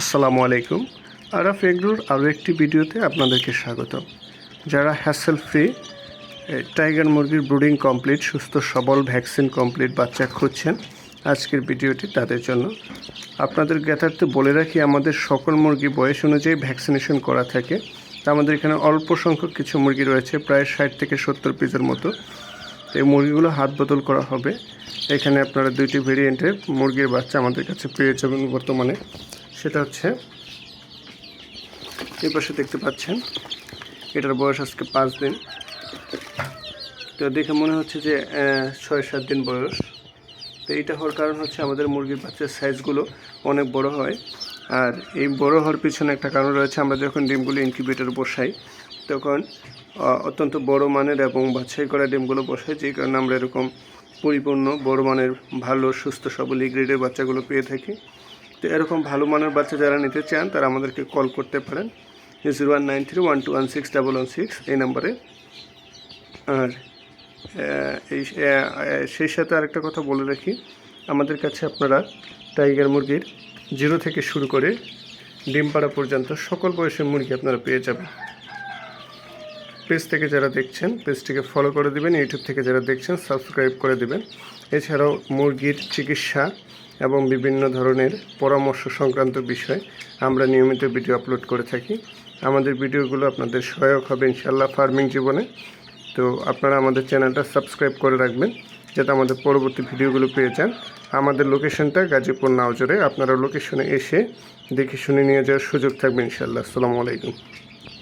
আসসালামু আলাইকুম। আরাফ এগরুর আরও একটি ভিডিওতে আপনাদেরকে স্বাগত যারা হ্যাসেল ফ্রি টাইগার মুরগির ব্রুডিং কমপ্লিট সুস্থ, সবল ভ্যাকসিন কমপ্লিট বাচ্চা খুঁজছেন, আজকের ভিডিওটি তাদের জন্য। আপনাদের জ্ঞাতার্থে বলে রাখি, আমাদের সকল মুরগি বয়স অনুযায়ী ভ্যাকসিনেশন করা থাকে। তা আমাদের এখানে অল্প সংখ্যক কিছু মুরগি রয়েছে, প্রায় ষাট থেকে সত্তর পিসের মতো। এই মুরগিগুলো হাত বদল করা হবে। এখানে আপনারা দুইটি ভেরিয়েন্টের মুরগির বাচ্চা আমাদের কাছে পেয়ে যাবেন বর্তমানে সেটা হচ্ছে, এই পাশে দেখতে পাচ্ছেন, এটার বয়স আজকে পাঁচ দিন। তো দেখে মনে হচ্ছে যে ছয় সাত দিন বয়স। তো এইটা হওয়ার কারণ হচ্ছে আমাদের মুরগির বাচ্চার সাইজগুলো অনেক বড় হয়। আর এই বড় হওয়ার পিছনে একটা কারণ রয়েছে, আমরা যখন ডিমগুলো ইনকিউবেটর বসাই, তখন অত্যন্ত বড় মানের এবং বাছাই করা ডিমগুলো বসাই, যে কারণে আমরা এরকম পরিপূর্ণ বড় মানের, ভালো, সুস্থ, সবল গ্রেডের বাচ্চাগুলো পেয়ে থাকি। তো এরকম ভালো মানের বাচ্চা যারা নিতে চান, তারা আমাদেরকে কল করতে পারেন। Zero one nine three one two one six double one six এই নাম্বারে আর এই সেই সাথে আরেকটা কথা বলে রাখি। আমাদের কাছে আপনারা টাইগার মুরগির জিরো থেকে শুরু করে ডিম পাড়া পর্যন্ত সকল বয়সের মুরগি আপনারা পেয়ে যাবেন। পেজ থেকে যারা দেখছেন পেজটিকে ফলো করে দেবেন ইউটিউব থেকে যারা দেখছেন সাবস্ক্রাইব করে দেবেন। এছাড়াও মুরগির চিকিৎসা এবং বিভিন্ন ধরনের পরামর্শ সংক্রান্ত বিষয় আমরা নিয়মিত ভিডিও আপলোড করে থাকি। আমাদের ভিডিওগুলো আপনাদের সহায়ক হবে ইনশাল্লাহ ফার্মিং জীবনে। তো আপনারা আমাদের চ্যানেলটা সাবস্ক্রাইব করে রাখবেন, যাতে আমাদের পরবর্তী ভিডিওগুলো পেয়ে যান। আমাদের লোকেশনটা গাজীপুর নাওজরে। আপনারা লোকেশনে এসে দেখে শুনে নিয়ে যাওয়ার সুযোগ থাকবে ইনশাল্লাহ আসসালামু আলাইকুম।